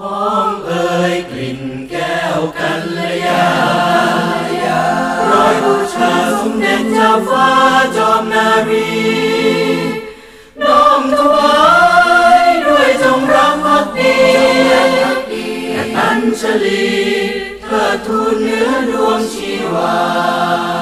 หอมเอ่ยกลิ่นแก้วกันละยารอยบูชาสมเด็จเจ้าฟ้าจอมนารีน้อมถวายด้วยจงรักภักดีกตัญชลีเธอทูลเนื้อดวงชีวา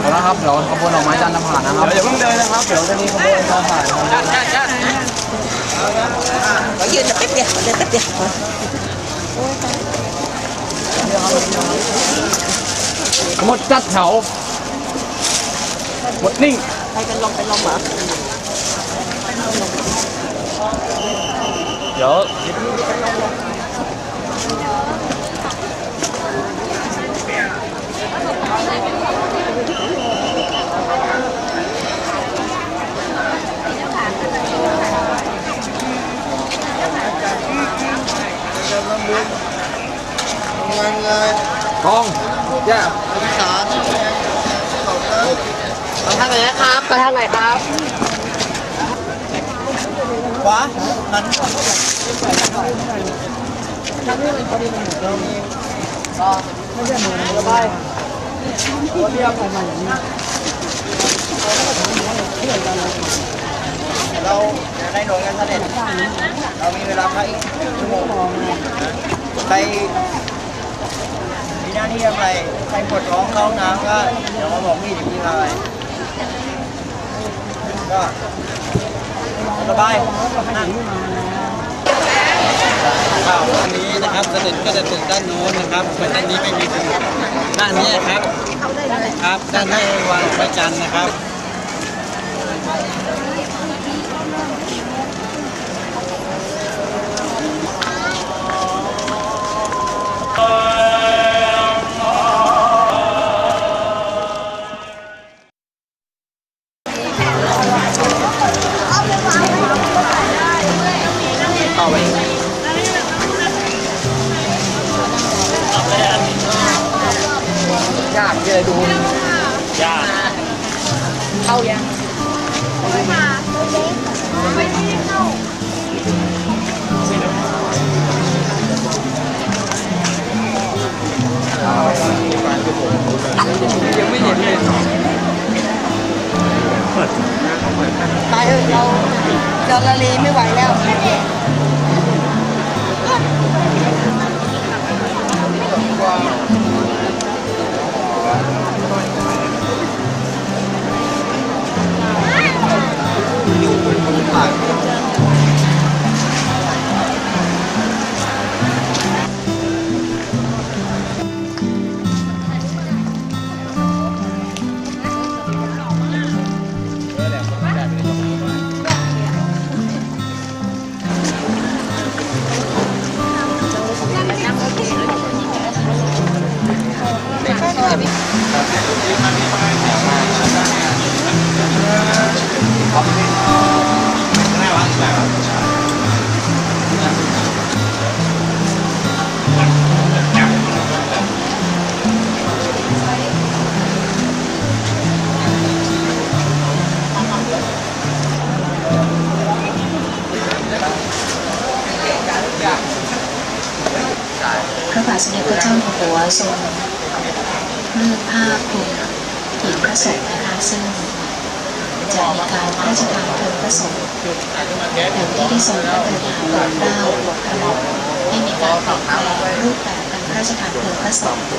เอาละครับเดี๋ยวขบวนดอกไม้จันทร์จะผ่านนะครับเดี๋ยวอย่าเพิ่งเดินนะครับเดี๋ยวจะมีขบวนจะผ่านชัดชัดชัดยืนแป๊บเดียวเดี๋ยวแป๊บเดียวหมดจัดแถวหมดนิ่งไปกันลงไปลงเหรอเดี๋ยว กองแย่ไปทางไหนนะครับไปทางไหนครับขวานั้นเราในหน่วยงานเสด็จเรามีเวลาพักอีกชั่วโมงใครมีหน้าที่ทำอะไรใครปวดท้องเข้าห้องน้ำก็เดี๋ยวมาบอกพี่เดี๋ยวพี่พาไปก็สบายนั่งครับอันนี้นะครับเสด็จก็จะถึงด้านโน้นนะครับส่วนด้านนี้ไม่มีถึงด้านนี้ครับ ครับด้านนี้วางพระจันทร์นะครับ ทรงเลือกผ้าคลุมหีบพระศพนะคะซึ่งจะมีการพระราชทานเพลิงพระศพอย่างที่ได้ทรงพระกรุณาโปรดเกล้าโปรดกระหม่อมให้มีการเปลี่ยนแปลงรูปแบบการพระราชทานเพลิงพระศพถึ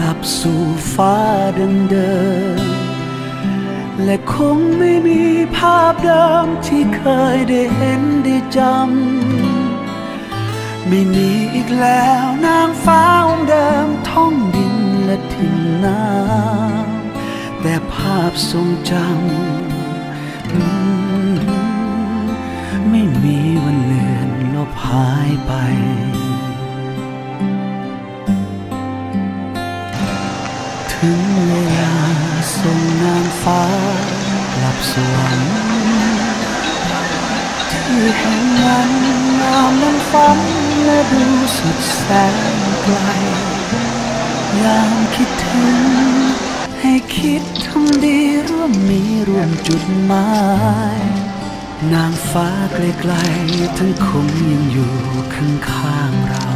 ลับสู่ฟ้าเดิมๆและคงไม่มีภาพเดิมที่เคยได้เห็นได้จำ ไม่มีอีกแล้วนางฟ้าองค์เดิมท่องดินและทิ้งน้ำแต่ภาพทรงจำไม่มีวันเลือนลบหายไป ถึงเวลาส่งนางฟ้ากลับสวรรค์ที่แห่งนั้นงามนั้นฝันและดูสุดแสนไกลยามคิดถึง ให้คิดทำดีร่วมมีร่วมจุดหมายนางฟ้าไกลๆทั้งคงยังอยู่ข้างๆเรา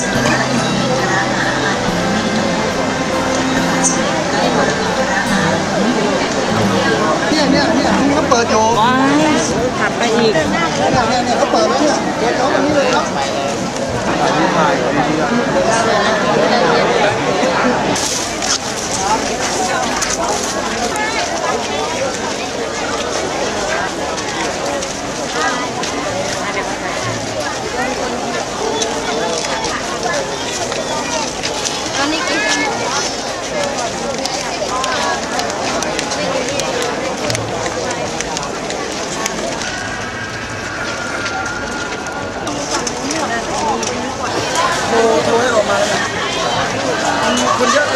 เด็จพระปรมินทรมหาภูมิพลอดุลยเดชจากพระบาทสมเด็จพระปรมินทรมหาภูมิพลอดุลยเดชเนี่ยเนี่ยเนี่ยเขาเปิดอยู่ขับไปอีกเนี่ยเนี่ยเนี่ยเขาเปิดไว้เนี่ยเปิดเขาตรงนี้เลยครับ ตอนนี้กิน โชว์โชว์ให้ออกมาเลยมัน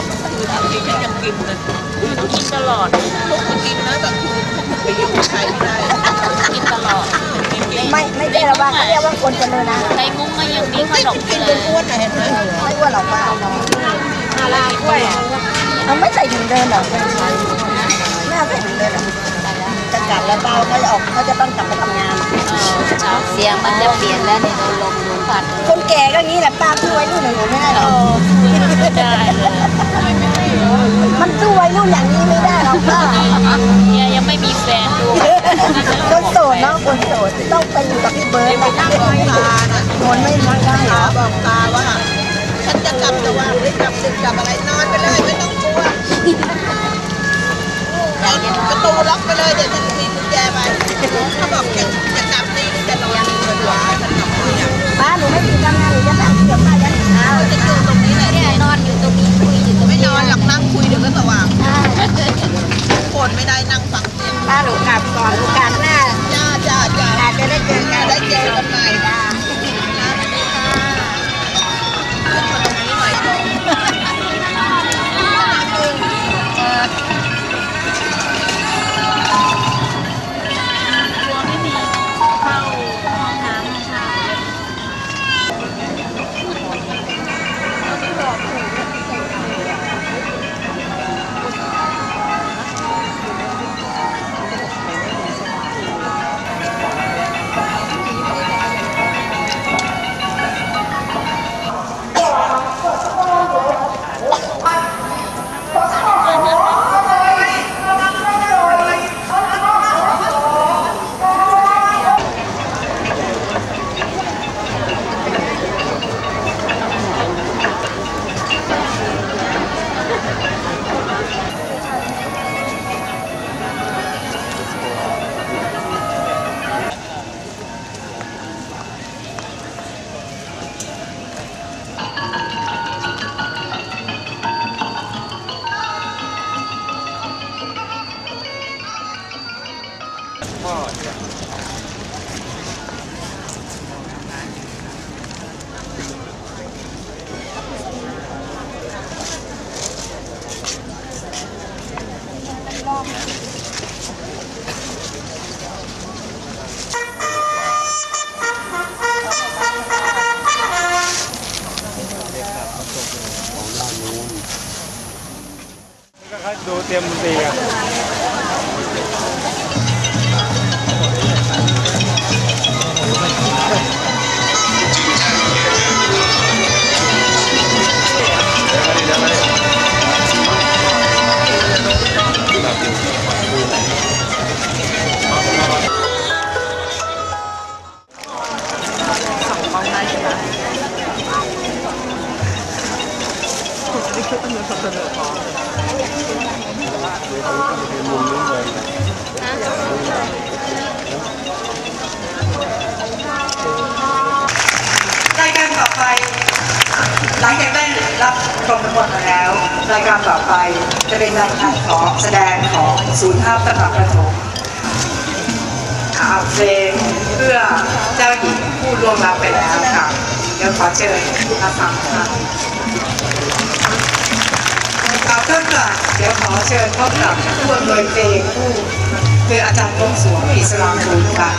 ปทีต้องคิดบัตรนี่บัตรจำบ้างดีกว่าสินขาดต่อไม่ติดไม่ไม่ใช่หรอกว่าเขาเรียกว่าคนเจริญนะในมุ้งก็ยังมีขนมอยู่เลยอ้วนนะเห็นไหมไม่อ้วนหรอกป้าอะไรกล้วยเขาไม่ใส่ถุงเดินหรอไม่น่าใส่ถุงเดินหรอจะกลับแล้วป้าเขาจะออกเขาจะต้องกลับไปทำงานเสียงมันจะเปลี่ยนแล้วเนี่ยเราลงหนูผัดคนแก่ก็งี้แหละป้าสู้วัยรุ่นอย่างหนูไม่ได้หรอกได้เลย มันสู้วัยรุ่นอย่างนี้ไม่ได้หรอกป้าเนี่ยยังไม่มีแฟนดูคนโสดเนาะคนโสดต้องไปอยู่กับพี่เบิร์ดนะนอนไม่รักได้เหรอบอกตาว่า ฉันจะกลับแต่ว่าไม่กลับดึกกลับอะไรนอนไปเลยไม่ต้องกลัวเอาประตูล็อกไปเลยเดี๋ยวฉันมีกุญแจไปเขาบอกจะจะกลับนี่หรือจะนอนนี่เลยว่าฉันกลับไม่อยากป้าหนูไม่มีทำงานหนูจะนั่งเดี๋ยวป้าจะหาจะอยู่ตรงนี้แหละเนี่ยนอนอยู่ตรงนี้คุยอยู่ตรงไม่ นี้นอนหลับนั่งคุยเดี๋ยวก็สว่างโกรธไม่ได้นั่งฟังเสียงป้าหนูกลับก่อนโอกาสหน้าจ้าจ้าจ้าอาจจะได้เจอกันได้เจอกันใหม่ Oh. รายการต่อไป หลังจากได้รับชมทั้งหมดมาแล้ว รายการต่อไปจะเป็นรายการของแสดงของศูนย์ภาพตลาดประถมอาเพลงเพื่อเจ้าหญิงผู้ล่วงลับไปแล้วค่ะเดี๋ยวขอเชิญมาฟังค่ะ ค่ะเดี๋ยวขอเชิญพบกับผู้อำนวยเพลงผู้คืออาจารย์วงสวงอิสลามบุญค่ะ